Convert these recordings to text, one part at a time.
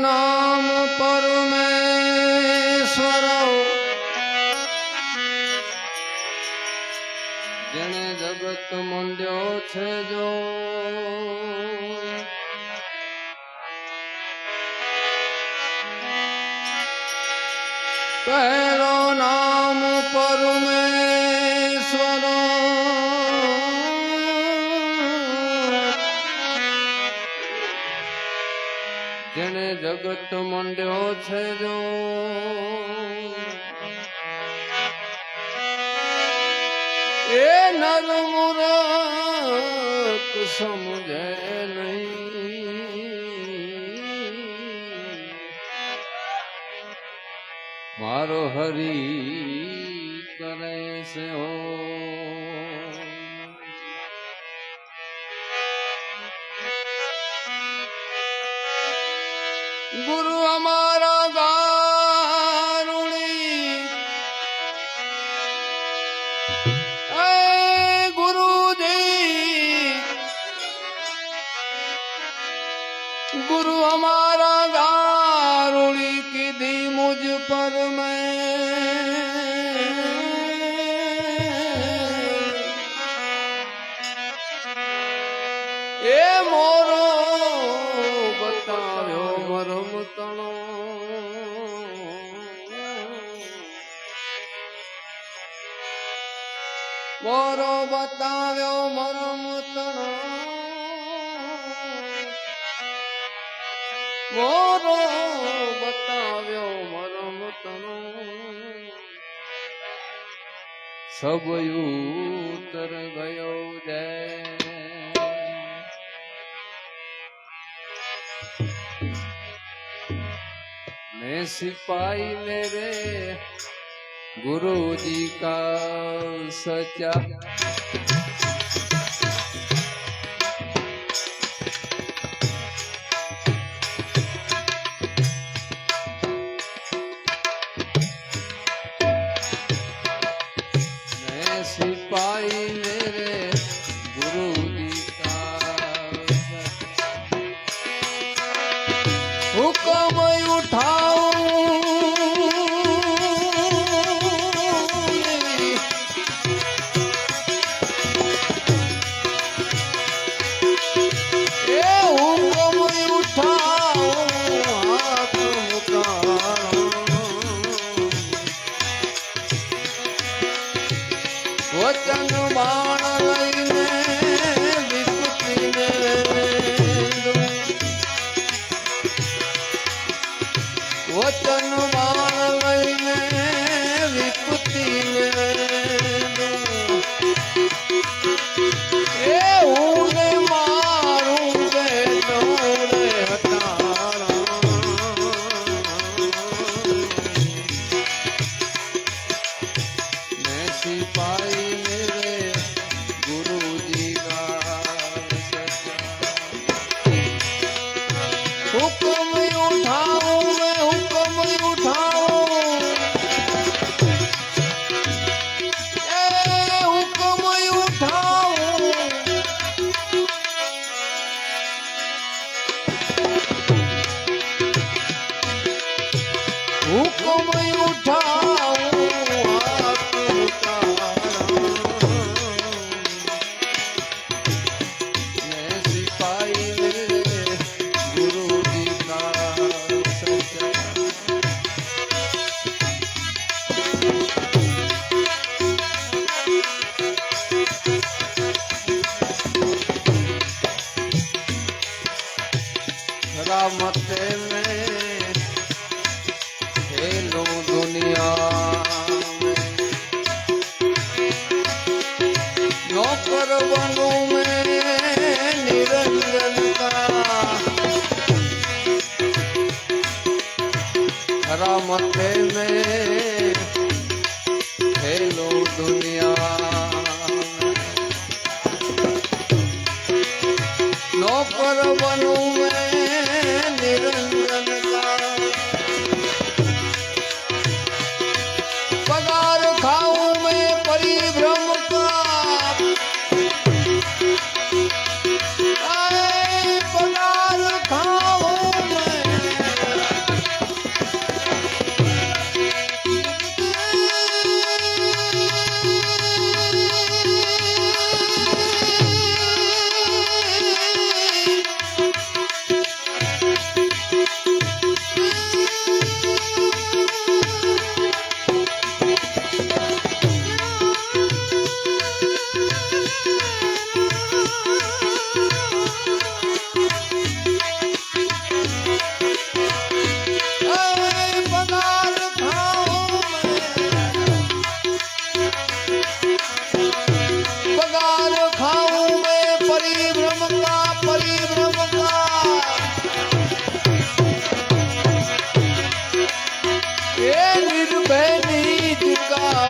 નામ પરમેશ્વર જેણે જગત મંડ્યો છે જો. જગત મંડ્યો છે જો. એ નર મૂરખ સમજે નહીં. મારો હરી કરે છે હો. મોરો બતાવ્યો મરમ તણો મોરો બતાવ્યો મરમ તણો મોરો બતાવ્યો મરમ તણો સબયું તર ગયો. सिपाही मेरे गुरु जी का सच्चा God.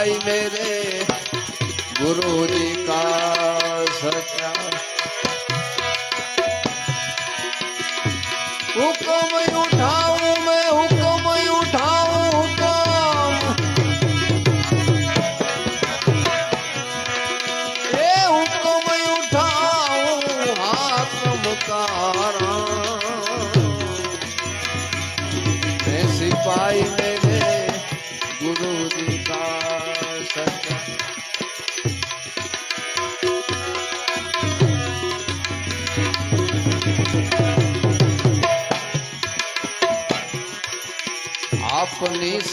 ay, me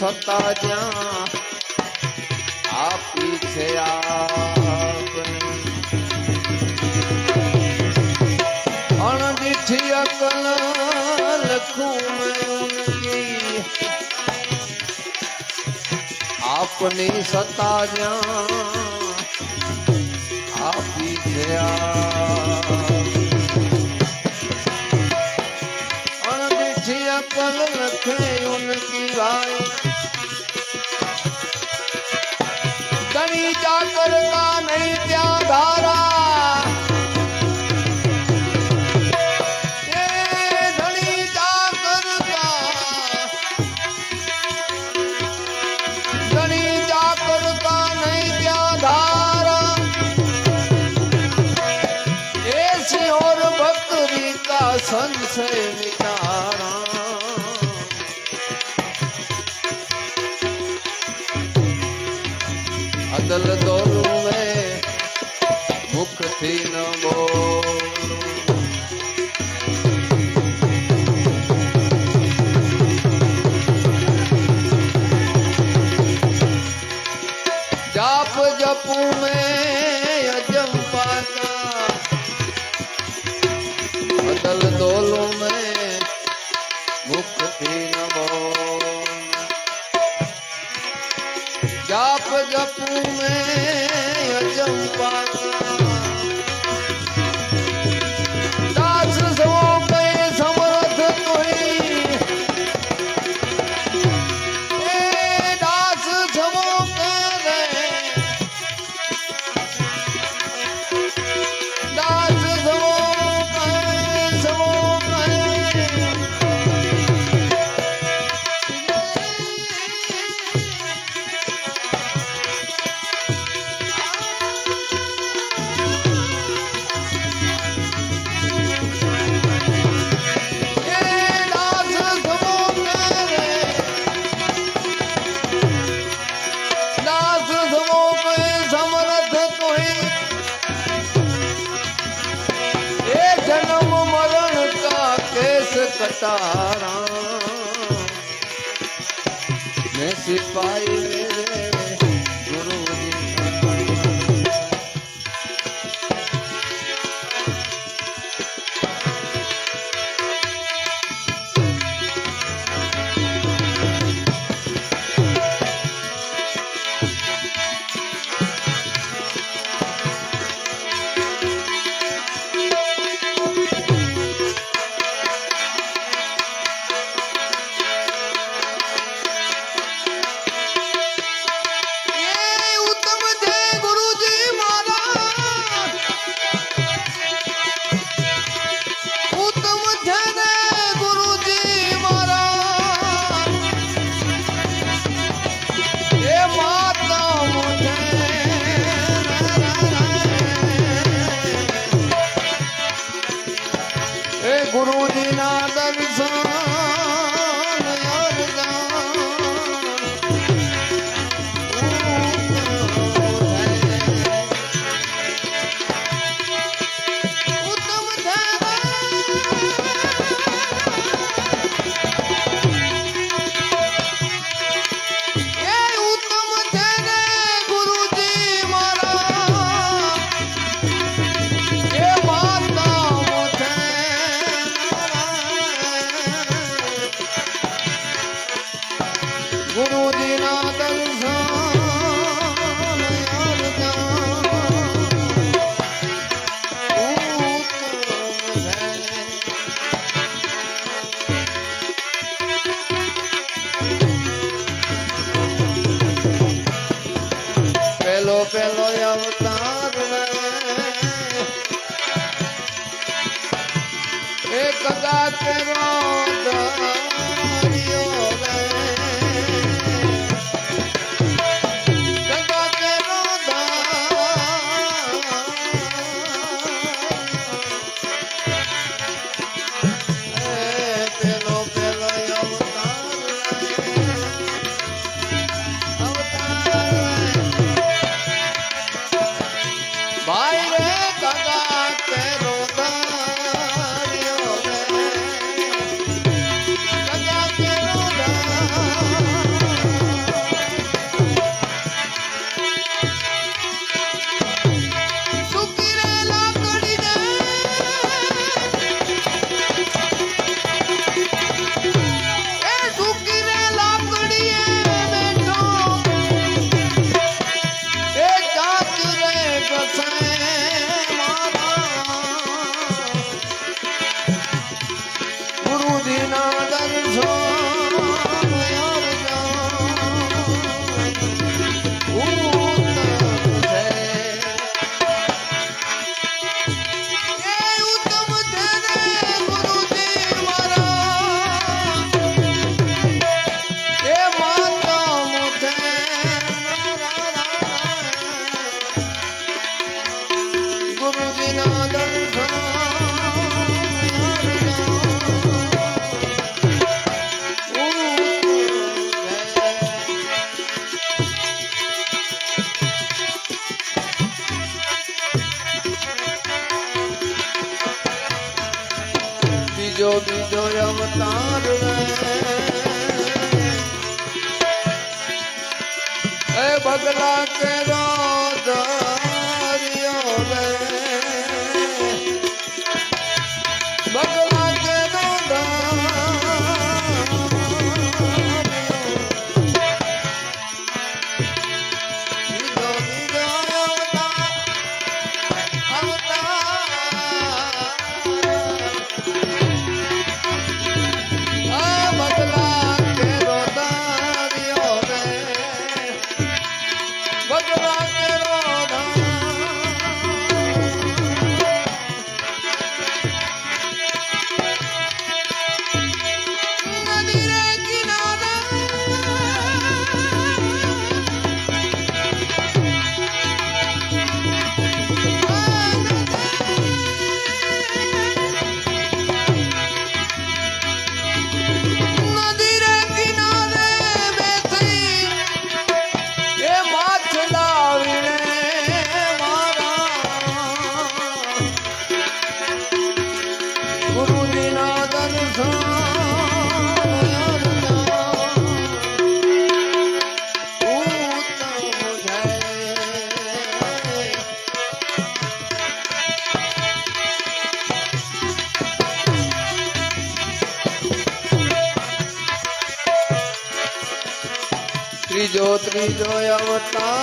સત્તા જ્યાં આપી છે અણદીઠી અકલ લખું આપની સત્તા જ્યાં આપી છે આ નથી નમો જાપ જપું મેં અજમ પાકા બદલ દોલો મેં મુક્તિ નમો જાપ જપું મેં અજમ પાકા તારા મેં સિપાહી બીજો બીજો અવતાર એ બગલા કે રાધા জয় অবতার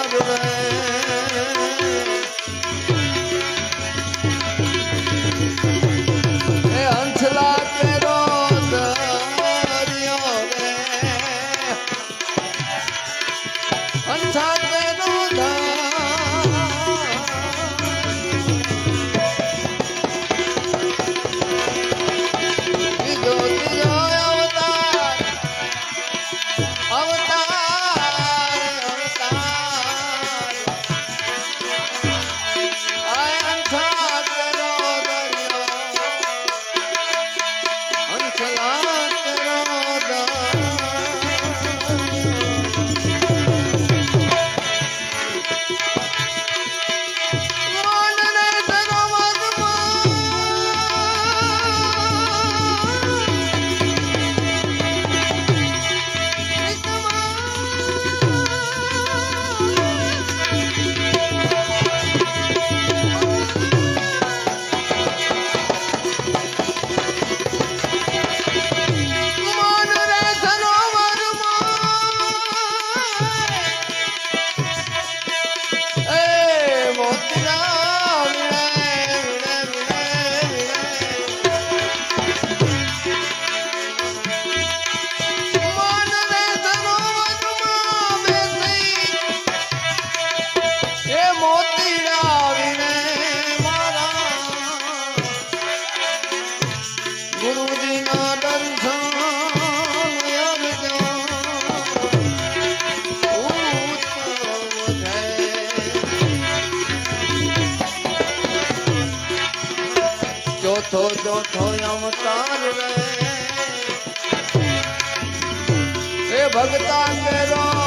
ચોથો ચોથો અવતાર રે. એ ભગતા કેરો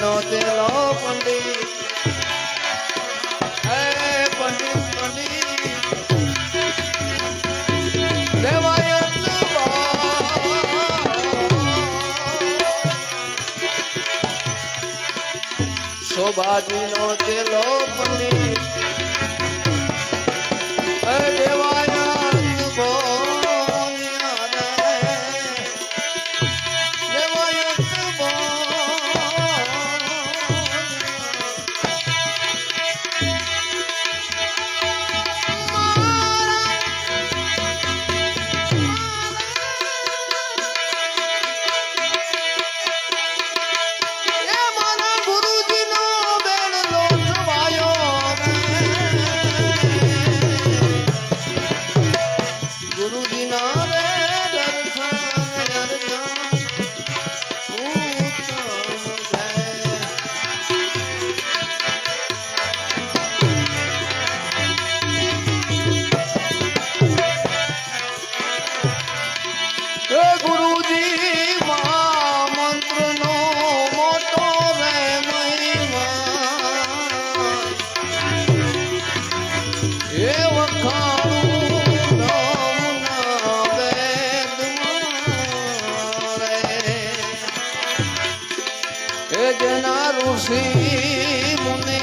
નો ચેલો પંડિત. હે પંડિત પંડિત દેવાય શોભાજી નો ચેલો પંડિત. ઋષિ મુનિ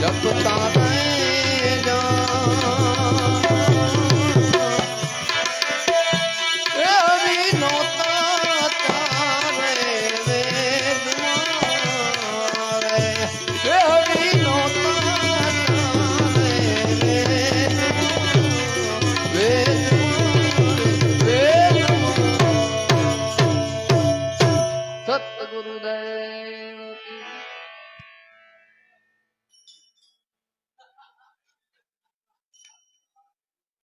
જપતા